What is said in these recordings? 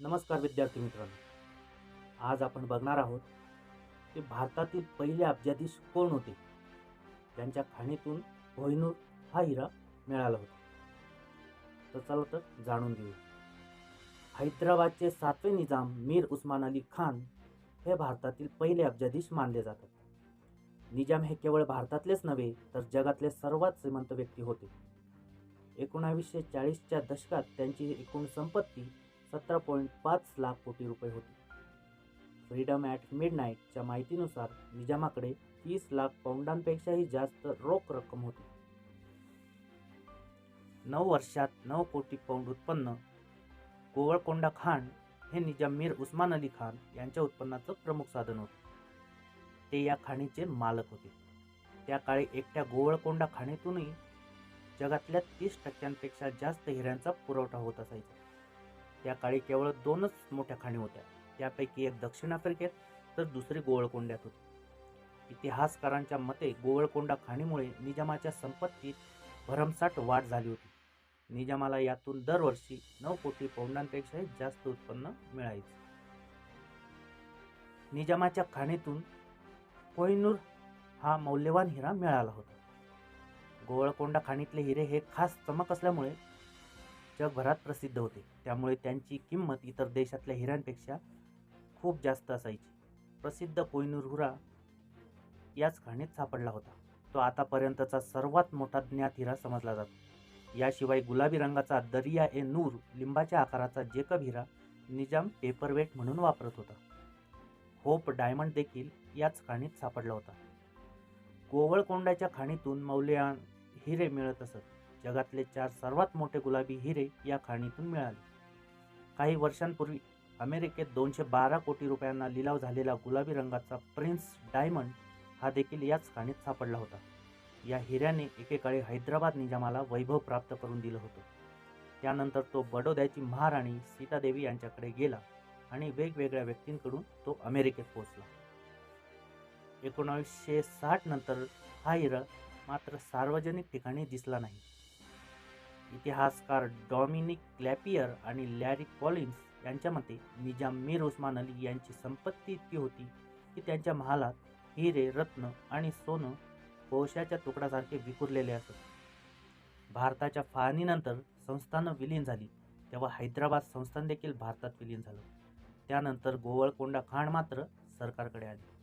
नमस्कार विद्यार्थी मित्रांनो. आज आपण बघणार आहोत की भारतातील पहिले अब्जाधीश कोण होते? त्यांच्या खाणीतून कोहिनूर हा हिरा मिळाला होता. तर चला तर जाणून घेऊ हैदराबादचे सातवे निजाम मीर उस्मान अली खान हे भारतातील पहिले अब्जाधीश मानले जातात. निजाम हे केवळ भारतातलेच नव्हे तर जगातले सर्वात श्रीमंत व्यक्ती होते. एकोणावीसशे चाळीसच्या दशकात त्यांची एकूण संपत्ती सतरा पॉईंट पाच लाख कोटी रुपये होती. फ्रीडम ॲट मिड नाईटच्या माहितीनुसार निजामाकडे तीस लाख पौंडांपेक्षाही जास्त रोख रक्कम होती. नऊ वर्षात नऊ कोटी पौंड उत्पन्न गोवळकोंडा खान हे निजाम मीर उस्मान अली खान यांच्या उत्पन्नाचं प्रमुख साधन होते. ते या खाणीचे मालक होते. त्या काळी एकट्या गोवळकोंडा खाणीतूनही जगातल्या तीस टक्क्यांपेक्षा जास्त हिऱ्यांचा पुरवठा होत असायचा. त्या काळी केवळ दोनच मोठ्या खाणी होत्या. त्यापैकी एक दक्षिण आफ्रिकेत तर दुसरी गोवळकोंड्यात होती. इतिहासकारांच्या मते गोवळकोंडा खाणीमुळे निजामाच्या संपत्तीत भरमसाठ वाढ झाली होती. निजामाला यातून दरवर्षी नऊ कोटी पौंडांपेक्षाही जास्त उत्पन्न मिळायचे. निजामाच्या खाणीतून कोहिनूर हा मौल्यवान हिरा मिळाला होता. गोवळकोंडा खाणीतले हिरे हे खास चमक असल्यामुळे जगभरात प्रसिद्ध होते. त्यामुळे त्यांची किंमत इतर देशातल्या हिऱ्यांपेक्षा खूप जास्त असायची. प्रसिद्ध कोहिनूर हुरा याच खाणीत सापडला होता. तो आतापर्यंतचा सर्वात मोठा ज्ञात हिरा समजला जातो. याशिवाय गुलाबी रंगाचा दरिया ए नूर लिंबाच्या आकाराचा जेकब हिरा निजाम पेपरवेट म्हणून वापरत होता. होप डायमंड देखील याच खाणीत सापडला होता. गोवळकोंडाच्या खाणीतून मौल्यवान हिरे मिळत असत. जगातले चार सर्वात मोठे गुलाबी हिरे या खाणीतून मिळाले. काही वर्षांपूर्वी अमेरिकेत दोनशे बारा कोटी रुपयांना लिलाव झालेला गुलाबी रंगाचा प्रिन्स डायमंड हा देखील याच खाणीत सापडला होता. या हिऱ्याने एकेकाळी हैदराबाद निजामाला वैभव प्राप्त करून दिलं होतं. त्यानंतर तो बडोद्याची महाराणी सीतादेवी यांच्याकडे गेला आणि वेगवेगळ्या व्यक्तींकडून तो अमेरिकेत पोहोचला. एकोणावीसशे साठ नंतर हा हिरा मात्र सार्वजनिक ठिकाणी दिसला नाही. इतिहासकार डॉमिनिक क्लॅपियर आणि लॅरी कॉलिन्स यांच्या मते निजाम मीर उस्मान अली यांची संपत्ती इतकी होती की त्यांच्या महालात हिरे रत्न आणि सोनं कोळशाच्या तुकड्यासारखे विखुरलेले असत. भारताच्या फाळणीनंतर संस्थानं विलीन झाली तेव्हा हैदराबाद संस्थान देखील भारतात विलीन झालं. त्यानंतर गोवळकोंडा खाण मात्र सरकारकडे आले.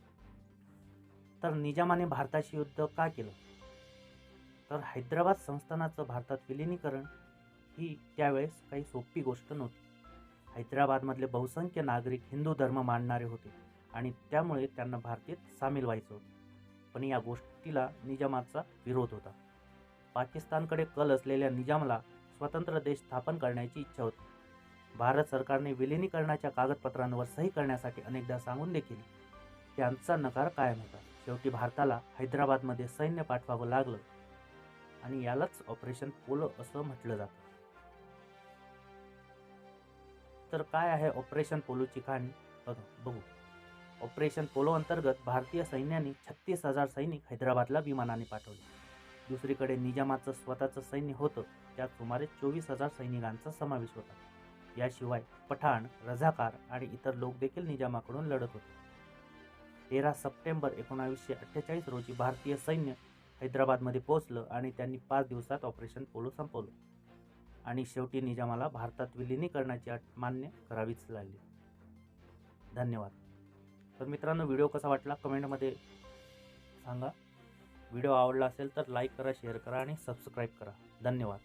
तर निजामाने भारताशी युद्ध का केलं? तर हैदराबाद संस्थानाचं भारतात विलिनीकरण ही त्यावेळेस काही सोपी गोष्ट नव्हती. हैदराबादमधले बहुसंख्य नागरिक हिंदू धर्म मानणारे होते आणि त्यामुळे त्यांना भारतीत सामील व्हायचं होतं. पण या गोष्टीला निजामाचा विरोध होता. पाकिस्तानकडे कल असलेल्या निजामला स्वतंत्र देश स्थापन करण्याची इच्छा होती. भारत सरकारने विलिनीकरणाच्या कागदपत्रांवर सही करण्यासाठी अनेकदा सांगून देखील त्यांचा नकार कायम होता. शेवटी भारताला हैदराबादमध्ये सैन्य पाठवावं लागलं. आणि यालाच ऑपरेशन पोलो असं म्हटलं जातं. तर काय आहे ऑपरेशन पोलोची कहाणी? बघा बघू. ऑपरेशन पोलो अंतर्गत भारतीय सैन्याने छत्तीस हजार सैनिक हैदराबादला विमानाने पाठवले. दुसरीकडे निजामाचं स्वतःचं सैन्य होतं त्यात सुमारे चोवीस हजार सैनिकांचा समावेश होता. याशिवाय पठाण रझाकार आणि इतर लोक देखील निजामाकडून लढत होते. तेरा सप्टेंबर एकोणावीसशे अठ्ठेचाळीस रोजी भारतीय सैन्य हैदराबादमध्ये पोहोचलं आणि त्यांनी पाच दिवसात ऑपरेशन पोलो संपवलं. आणि शेवटी निजामाला भारतात विलिनीकरणाची अट मान्य करावीच लागली. धन्यवाद. तर मित्रांनो व्हिडिओ कसा वाटला कमेंटमध्ये सांगा. व्हिडिओ आवडला असेल तर लाईक करा शेअर करा आणि सबस्क्राईब करा. धन्यवाद.